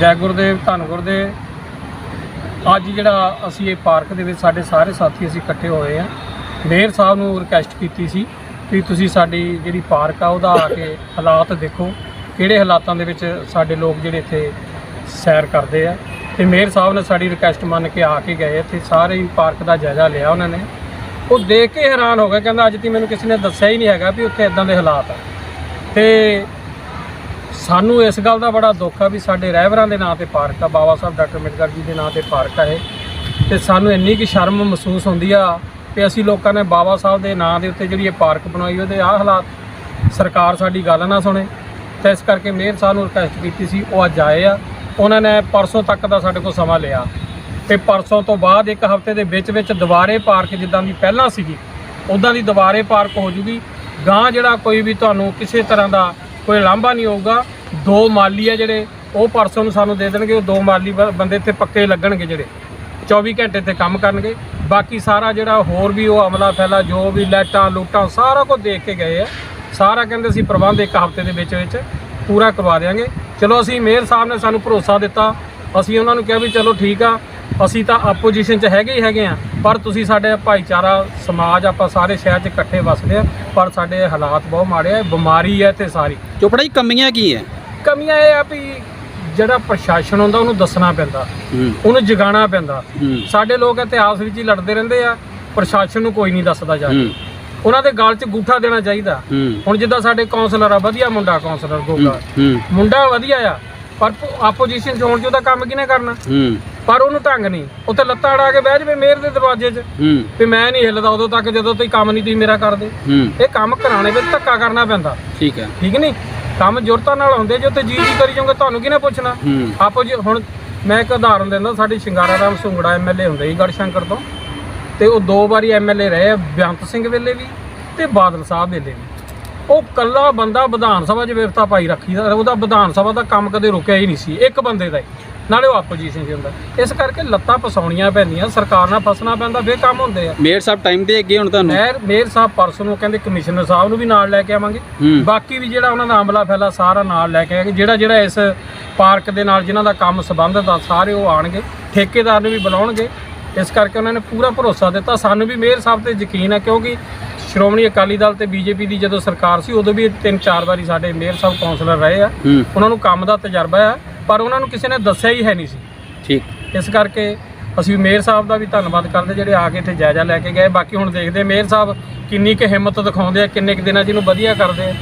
ਜੈ ਗੁਰਦੇਵ, ਧੰਨ ਗੁਰਦੇਵ। ਅੱਜ ਜਿਹੜਾ ਅਸੀਂ ਇਹ ਪਾਰਕ ਦੇ ਵਿੱਚ ਸਾਡੇ ਸਾਰੇ ਸਾਥੀ ਅਸੀਂ ਇਕੱਠੇ ਹੋਏ ਆ। ਮੇਅਰ ਸਾਹਿਬ ਨੂੰ ਰਿਕਵੈਸਟ ਕੀਤੀ ਸੀ ਕਿ ਤੁਸੀਂ ਸਾਡੀ ਜਿਹੜੀ ਪਾਰਕ ਆ ਉਹਦਾ ਆ ਕੇ ਹਾਲਾਤ ਦੇਖੋ। ਕਿਹੜੇ ਹਾਲਾਤਾਂ ਦੇ ਵਿੱਚ ਸਾਡੇ ਲੋਕ ਜਿਹੜੇ ਇੱਥੇ ਸੈਰ ਕਰਦੇ ਆ। ਤੇ ਮੇਅਰ ਸਾਹਿਬ ਨੇ ਸਾਡੀ ਰਿਕਵੈਸਟ ਮੰਨ ਕੇ ਆ ਕੇ ਗਏ ਇੱਥੇ ਸਾਰੇ ਹੀ ਪਾਰਕ ਦਾ ਜਾਇਜ਼ਾ ਲਿਆ ਉਹਨਾਂ ਨੇ। ਉਹ ਦੇਖ ਕੇ ਹੈਰਾਨ ਹੋ ਗਿਆ ਕਹਿੰਦਾ ਅੱਜ ਤੀ ਮੈਨੂੰ ਕਿਸੇ ਨੇ ਦੱਸਿਆ ਹੀ ਨਹੀਂ ਹੈਗਾ ਵੀ ਉੱਥੇ ਇਦਾਂ ਦੇ ਹਾਲਾਤ ਆ। ਤੇ ਸਾਨੂੰ ਇਸ ਗੱਲ ਦਾ ਬੜਾ ਦੁੱਖ ਆ ਵੀ ਸਾਡੇ ਰਹਿਬਰਾਂ ਦੇ ਨਾਂ ਤੇ ਪਾਰਕ ਆ, ਬਾਬਾ ਸਾਹਿਬ ਡਾਕਟਰ ਅੰਬੇਡਕਰ ਜੀ ਦੇ ਨਾਂ ਤੇ ਪਾਰਕ ਆ ਇਹ। ਤੇ ਸਾਨੂੰ ਇੰਨੀ ਕਿ ਸ਼ਰਮ ਮਹਿਸੂਸ ਹੁੰਦੀ ਆ ਕਿ ਅਸੀਂ ਲੋਕਾਂ ਨੇ ਬਾਬਾ ਸਾਹਿਬ ਦੇ ਨਾਂ ਦੇ ਉੱਤੇ ਜਿਹੜੀ ਇਹ ਪਾਰਕ ਬਣਾਈ, ਉਹਦੇ ਆਹ ਹਾਲਾਤ ਸਰਕਾਰ ਸਾਡੀ ਗੱਲ ਨਾ ਸੁਣੇ। ਤੇ ਇਸ ਕਰਕੇ ਮੇਅਰ ਸਾਹਿਬ ਨੂੰ ਰਿਕਵੈਸਟ ਕੀਤੀ ਸੀ, ਉਹ ਅੱਜ ਆਏ ਆ। ਉਹਨਾਂ ਨੇ ਪਰਸੋਂ ਤੱਕ ਦਾ ਸਾਡੇ ਕੋਲ ਸਮਾਂ ਲਿਆ। ਤੇ ਪਰਸੋਂ ਤੋਂ ਬਾਅਦ ਇੱਕ ਹਫ਼ਤੇ ਦੇ ਵਿੱਚ ਵਿੱਚ ਦੁਬਾਰੇ ਪਾਰਕ ਜਿੱਦਾਂ ਦੀ ਪਹਿਲਾਂ ਸੀਗੀ ਉਦਾਂ ਦੀ ਦੁਬਾਰੇ ਪਾਰਕ ਹੋ ਜੂਗੀ। ਗਾਂ ਜਿਹੜਾ ਕੋਈ ਵੀ ਤੁਹਾਨੂੰ ਕਿਸੇ ਤਰ੍ਹਾਂ ਦਾ ਕੋਈ ਲਾਂਭਾ ਨਹੀਂ ਹੋਊਗਾ। ਦੋ ਮਾਲੀ ਆ ਜਿਹੜੇ, ਉਹ ਪਰਸੋਂ ਨੂੰ ਸਾਨੂੰ ਦੇ ਦੇਣਗੇ, ਉਹ ਦੋ ਮਾਲੀ ਬ- ਬੰਦੇ ਇੱਥੇ ਪੱਕੇ ਲੱਗਣਗੇ ਜਿਹੜੇ। 24 ਘੰਟੇ ਤੇ ਕੰਮ ਕਰਨਗੇ। ਬਾਕੀ ਸਾਰਾ ਜਿਹੜਾ ਹੋਰ ਵੀ ਉਹ ਅਮਲਾ ਫੈਲਾ, ਜੋ ਵੀ ਲਾਈਟਾਂ, ਲੂਟਾਂ, ਸਾਰਾ ਕੁਝ ਦੇਖ ਕੇ ਗਏ ਆ। ਸਾਰਾ ਕਹਿੰਦੇ ਸੀ ਪ੍ਰਬੰਧ ਇੱਕ ਹਫ਼ਤੇ ਦੇ ਵਿੱਚ ਵਿੱਚ ਪੂਰਾ ਕਰਵਾ ਦੇਵਾਂਗੇ ਚਲੋ ਅਸੀਂ ਮੇਅਰ ਸਾਹਿਬ ਨੇ ਸਾਨੂੰ ਭਰੋਸਾ ਦਿੱਤਾ। ਅਸੀਂ ਉਹਨਾਂ ਨੂੰ ਕਿਹਾ ਵੀ ਚਲੋ ਠੀਕ ਆ ਅਸੀਂ ਤਾਂ ਆਪੋਜੀਸ਼ਨ 'ਚ ਹੈਗੇ ਹੀ ਹੈਗੇ ਆ ਪਰ ਤੁਸੀਂ ਸਾਡੇ ਭਾਈਚਾਰਾ ਸਮਾਜ ਆਪਾਂ ਸਾਰੇ ਸ਼ਹਿਰ 'ਚ ਇਕੱਠੇ ਵਸਦੇ ਆ ਪਰ ਸਾਡੇ ਹਾਲਾਤ ਬਹੁਤ ਮਾੜੇ ਆ ਬਿਮਾਰੀ ਹੈ ਤੇ ਸਾਰੀ। ਚੋਪੜਾ ਜੀ ਕਮੀਆਂ ਕੀ ਹੈ? ਕਮੀਆਂ ਇਹ ਆ ਵੀ ਜਿਹੜਾ ਪ੍ਰਸ਼ਾਸਨ ਹੁੰਦਾ ਉਹਨੂੰ ਦੱਸਣਾ ਪੈਂਦਾ ਉਹਨੂੰ ਜਗਾਉਣਾ ਪੈਂਦਾ। ਸਾਡੇ ਲੋਕ ਇਤਿਹਾਸ ਵਿੱਚ ਹੀ ਲੜਦੇ ਰਹਿੰਦੇ ਆ ਪ੍ਰਸ਼ਾਸਨ ਨੂੰ ਕੋਈ ਨਹੀਂ ਦੱਸਦਾ ਜਾ ਕੇ। ਉਹਨਾਂ ਦੇ ਗਲ 'ਚ ਗੂਠਾ ਦੇਣਾ ਚਾਹੀਦਾ। ਹੁਣ ਜਿੱਦਾਂ ਸਾਡੇ ਕਾਉਂਸਲਰ ਆ ਵਧੀਆ ਮੁੰਡਾ ਕਾਉਂਸਲਰ ਗੋਗਾ। ਮੁੰਡਾ ਵਧੀਆ ਆ ਪਰ ਆਪੋਜੀਸ਼ਨ 'ਚ ਹੋਣ 'ਚ ਉਹਦਾ ਕੰਮ ਕਿਹਨੇ ਕਰਨਾ? ਪਰ ਉਹਨੂੰ ਢੰਗ ਨਹੀਂ। ਉੱਥੇ ਲੱਤਾਂ ਅੜਾ ਕੇ ਬਹਿ ਜਵੇ ਮੇਅਰ ਦੇ ਦਰਵਾਜ਼ੇ 'ਚ। ਹੂੰ। ਵੀ ਮੈਂ ਨਹੀਂ ਹਿੱਲਦਾ ਉਦੋਂ ਤੱਕ ਜਦੋਂ ਤੁਸੀਂ ਕੰਮ ਨਹੀਂ ਤੁਸੀਂ ਮੇਰਾ ਕਰਦੇ। ਹੂੰ। ਇਹ ਕੰਮ ਕਰਾਣੇ ਵਿੱਚ ਧੱਕਾ ਕਰਨਾ ਪੈਂਦਾ। ਠੀਕ ਹੈ। ਠੀਕ ਨਹੀਂ? ਕੰਮ ਜੁਰਤਾਂ ਨਾਲ ਹੁੰਦੇ ਜੋ ਤੇ ਜੀ ਜੀ ਕਰੀ ਜਾਓਗੇ ਤੁਹਾਨੂੰ ਕਿਹਨੇ ਪੁੱਛਣਾ? ਹੂੰ। ਆਪੋ ਜੀ ਹੁਣ ਮੈਂ ਇੱਕ ਉਦਾਹਰਨ ਦਿੰਦਾ ਸਾਡੀ ਸ਼ਿੰਗਾਰਾ ਰਾਮ ਸੁੰਗੜਾ ਐਮਐਲਏ ਹੁੰਦੇ ਸੀ ਗੜਸ਼ੰਕਰ ਤੋਂ। ਤੇ ਉਹ ਦੋ ਵਾਰੀ ਐਮਐਲਏ ਰਹੇ ਆ, ਬੇਅੰਤ ਸਿੰਘ ਵੇਲੇ ਵੀ ਤੇ ਬਾਦਲ ਸਾਹਿਬ ਵੇਲੇ ਵੀ। ਉਹ ਕੱਲਾ ਬੰਦਾ ਵਿਧਾਨ ਸਭਾ 'ਚ ਵਿਵਸਥਾ ਪਾਈ ਰੱਖੀ ਦਾ ਉਹਦਾ ਵਿਧਾਨ ਸਭਾ ਦਾ ਕੰਮ ਕਦੇ ਰੁਕਿਆ ਹੀ ਨਹੀਂ ਸੀ ਇੱਕ ਬੰਦੇ ਦਾ ਹੀ। ਨਾਲੇ ਉਹ ਆਪੋਜੀਸ਼ਨ 'ਚ ਹੁੰਦਾ। ਇਸ ਕਰਕੇ ਲੱਤਾਂ ਪਸਾਉਣੀਆਂ ਪੈਂਦੀਆਂ ਸਰਕਾਰ ਨਾਲ ਫਸਣਾ ਪੈਂਦਾ ਫੇਰ ਕੰਮ ਹੁੰਦੇ ਆ। ਮੇਅਰ ਸਾਹਿਬ ਟਾਈਮ ਦੇ ਅੱਗੇ ਹੁਣ ਤੁਹਾਨੂੰ? ਮੇਅਰ ਮੇਅਰ ਸਾਹਿਬ ਪਰਸੋਂ ਨੂੰ ਕਹਿੰਦੇ ਕਮਿਸ਼ਨਰ ਸਾਹਿਬ ਨੂੰ ਵੀ ਨਾਲ ਲੈ ਕੇ ਆਵਾਂਗੇ। ਬਾਕੀ ਵੀ ਜਿਹੜਾ ਉਹਨਾਂ ਦਾ ਅਮਲਾ ਫੈਲਾ ਸਾਰਾ ਨਾਲ ਲੈ ਕੇ ਆਏਗੇ ਜਿਹੜਾ ਜਿਹੜਾ ਇਸ ਪਾਰਕ ਦੇ ਨਾਲ ਜਿਨ੍ਹਾਂ ਦਾ ਕੰਮ ਸੰਬੰਧਿਤ ਆ ਸਾਰੇ ਉਹ ਆਣਗੇ ਠੇਕੇਦਾਰ ਨੂੰ ਵੀ ਬੁਲਾਉਣਗੇ। ਇਸ ਕਰਕੇ ਉਹਨਾਂ ਨੇ ਪੂਰਾ ਭਰੋਸਾ ਦਿੱਤਾ। ਸਾਨੂੰ ਵੀ ਮੇਅਰ ਸਾਹਿਬ ਤੇ ਯਕੀਨ ਹੈ ਕਿਉਂਕਿ ਸ਼੍ਰੋਮਣੀ ਅਕਾਲੀ ਦਲ ਤੇ ਬੀਜੇਪੀ ਦੀ ਜਦੋਂ ਸਰਕਾਰ ਸੀ ਉਦੋਂ ਵੀ ਤਿੰਨ ਚਾਰ ਵਾਰੀ ਸਾਡੇ ਮੇਅਰ ਸਾਹਿਬ ਕਾਉਂਸਲਰ ਰਹੇ ਆ। ਉਹਨਾਂ ਨੂੰ ਕੰਮ ਦਾ ਤਜਰਬਾ ਹੈ ਪਰ ਉਹਨਾਂ ਨੂੰ ਕਿਸੇ ਨੇ ਦੱਸਿਆ ਹੀ ਹੈ ਨਹੀਂ ਸੀ। ਠੀਕ। ਇਸ ਕਰਕੇ ਅਸੀਂ ਮੇਅਰ ਸਾਹਿਬ ਦਾ ਵੀ ਧੰਨਵਾਦ ਕਰਦੇ ਜਿਹੜੇ ਆ ਕੇ ਇੱਥੇ ਜਾਇਜ਼ਾ ਲੈ ਕੇ ਗਏ। ਬਾਕੀ ਹੁਣ ਦੇਖਦੇ ਮੇਅਰ ਸਾਹਿਬ ਕਿੰਨੀ ਕੁ ਹਿੰਮਤ ਦਿਖਾਉਂਦੇ ਆ ਕਿੰਨੇ ਕੁ ਦਿਨਾਂ 'ਚ ਇਹਨੂੰ ਵਧੀਆ ਕਰਦੇ ਆ।